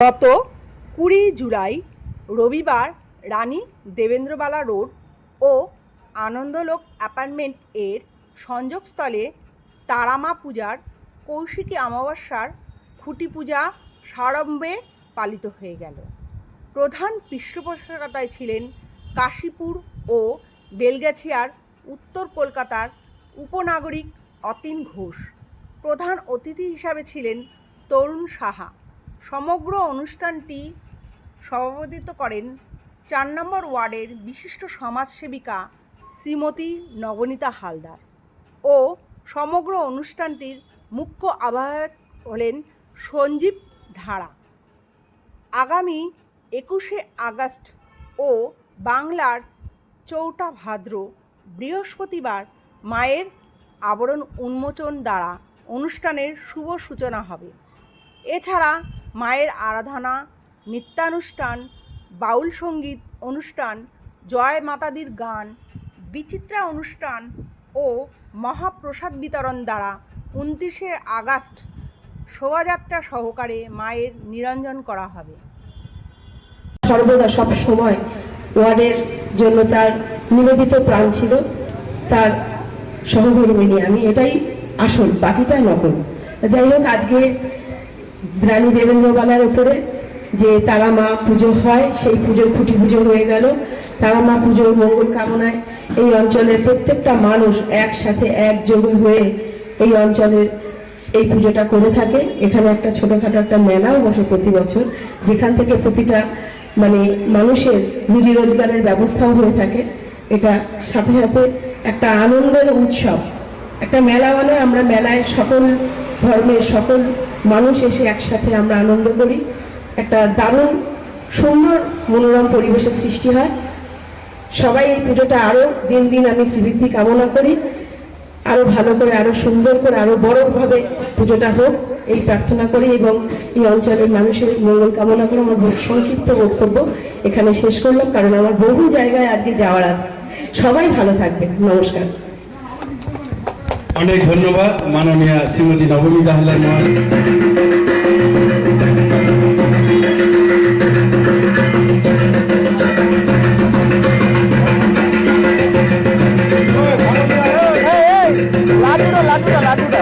গত কুড়ি জুলাই রবিবার রানী দেবেন্দ্রবালা রোড ও আনন্দলোক অ্যাপার্টমেন্ট এর সংযোগস্থলে তারামা পূজার কৌশিকী অমাবস্যার খুঁটি পূজা সাড়ম্বে পালিত হয়ে গেল। প্রধান পৃষ্ঠপোষকতায় ছিলেন কাশীপুর ও বেলগাছিয়ার উত্তর কলকাতার উপনাগরিক অতীন ঘোষ। প্রধান অতিথি হিসাবে ছিলেন তরুণ সাহা। সমগ্র অনুষ্ঠানটি সভাপতিত্ব করেন চার নম্বর ওয়ার্ডের বিশিষ্ট সমাজসেবিকা শ্রীমতী নবনীতা হালদার ও সমগ্র অনুষ্ঠানটির মুখ্য আবাহক হলেন সঞ্জীব ধারা। আগামী একুশে আগস্ট ও বাংলার চৌটা ভাদ্র বৃহস্পতিবার মায়ের আবরণ উন্মোচন দ্বারা অনুষ্ঠানের শুভ সূচনা হবে। এছাড়া মায়ের আরাধনা, নিত্যানুষ্ঠান, বাউল সংগীত অনুষ্ঠান, জয় মাতাদির গান, বিচিত্রা অনুষ্ঠান ও মহাপ্রসাদ বিতরণ দ্বারা উনত্রিশে আগস্ট শোভাযাত্রা সহকারে মায়ের নিরঞ্জন করা হবে। সর্বদা সব সময় ওয়ার্ডের জন্য তার নিবেদিত প্রাণ ছিল, তার সহধর্মিনী আমি এটাই আসল, বাকিটা নকল। যাই হোক, আজকে রানী দেবেন্দ্রবালার উপরে যে তারা মা পুজো হয়, সেই পুজোর খুঁটি পুজো হয়ে গেল। তারা মা পুজোর মঙ্গল কামনায় এই অঞ্চলের প্রত্যেকটা মানুষ একসাথে একযোগে হয়ে এই অঞ্চলের এই পুজোটা করে থাকে। এখানে একটা ছোটখাটো একটা মেলাও বসে প্রতি বছর, যেখান থেকে প্রতিটা মানে মানুষের রুজি রোজগারের ব্যবস্থাও হয়ে থাকে। এটা সাথে সাথে একটা আনন্দের উৎসব। একটা মেলা মানে আমরা মেলায় সকল ধর্মের সকল মানুষ এসে একসাথে আমরা আনন্দ করি। একটা দারুণ, সুন্দর মনোরম পরিবেশের সৃষ্টি হয়। সবাই এই পুজোটা আরও দিন দিন আমি শ্রীবৃদ্ধি কামনা করি। আরও ভালো করে আরও সুন্দর করে আরও বড়ভাবে পুজোটা হোক এই প্রার্থনা করি এবং এই অঞ্চলের মানুষের মঙ্গল কামনা করে আমার সংক্ষিপ্ত বক্তব্য এখানে শেষ করলাম, কারণ আমার বহু জায়গায় আজকে যাওয়ার আছে। সবাই ভালো থাকবেন। নমস্কার। অনেক ধন্যবাদ মাননীয়া শ্রীমতী নবমী দাহলার লাডুটা লাডুটা লাডুটা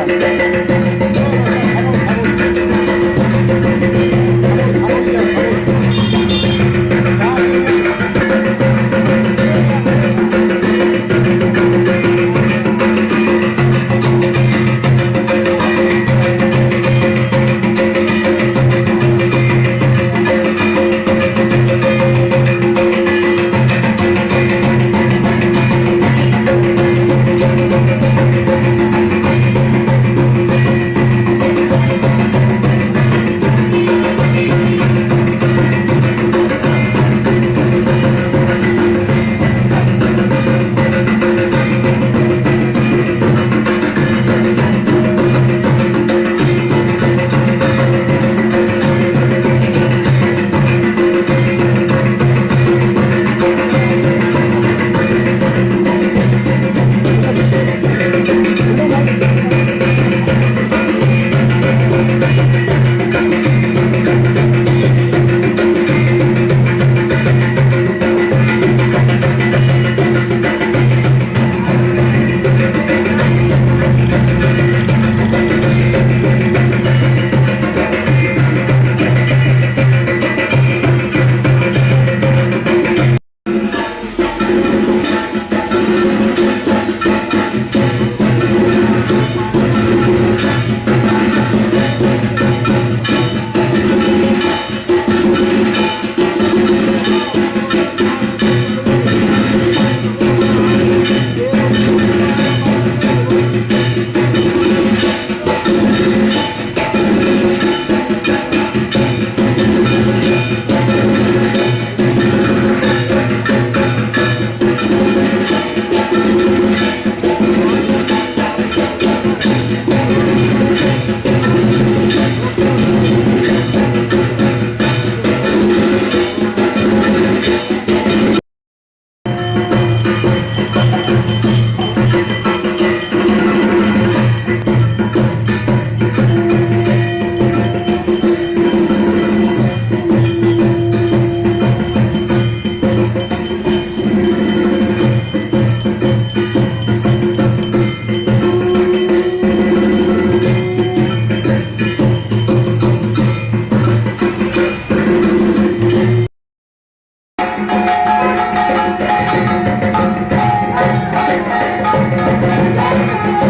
Música